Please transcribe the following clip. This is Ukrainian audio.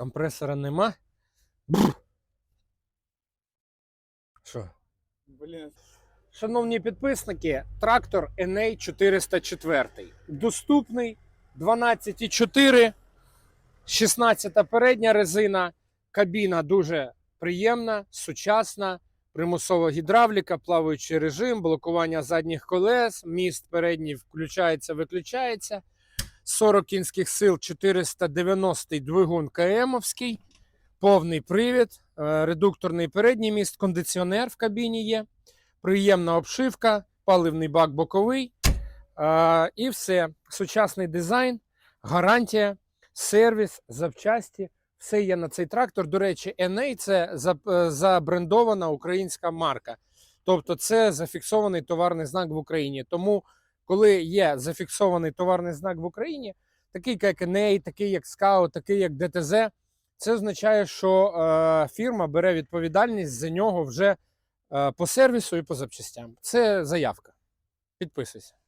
компресора нема. Що? Блін, Шановні підписники, трактор NA 404. Доступний 12,4, 16 передня резина, кабіна дуже приємна, сучасна, примусова гідравліка, плаваючий режим, блокування задніх колес, міст передній включається, виключається. 40 кінських сил, 490 двигун КМовський, повний привід, е, редукторний передній міст, кондиціонер в кабіні є приємна обшивка, паливний бак боковий. Е, і все. Сучасний дизайн, гарантія, сервіс, запчасті. Все є на цей трактор. До речі, NA це е, забрендована українська марка. Тобто це зафіксований товарний знак в Україні. Тому, коли є зафіксований товарний знак в Україні, такий як Еней, такий як Scout, такий як ДТЗ, це означає, що е, фірма бере відповідальність за нього вже е, по сервісу і по запчастям. Це заявка. Підписуйся.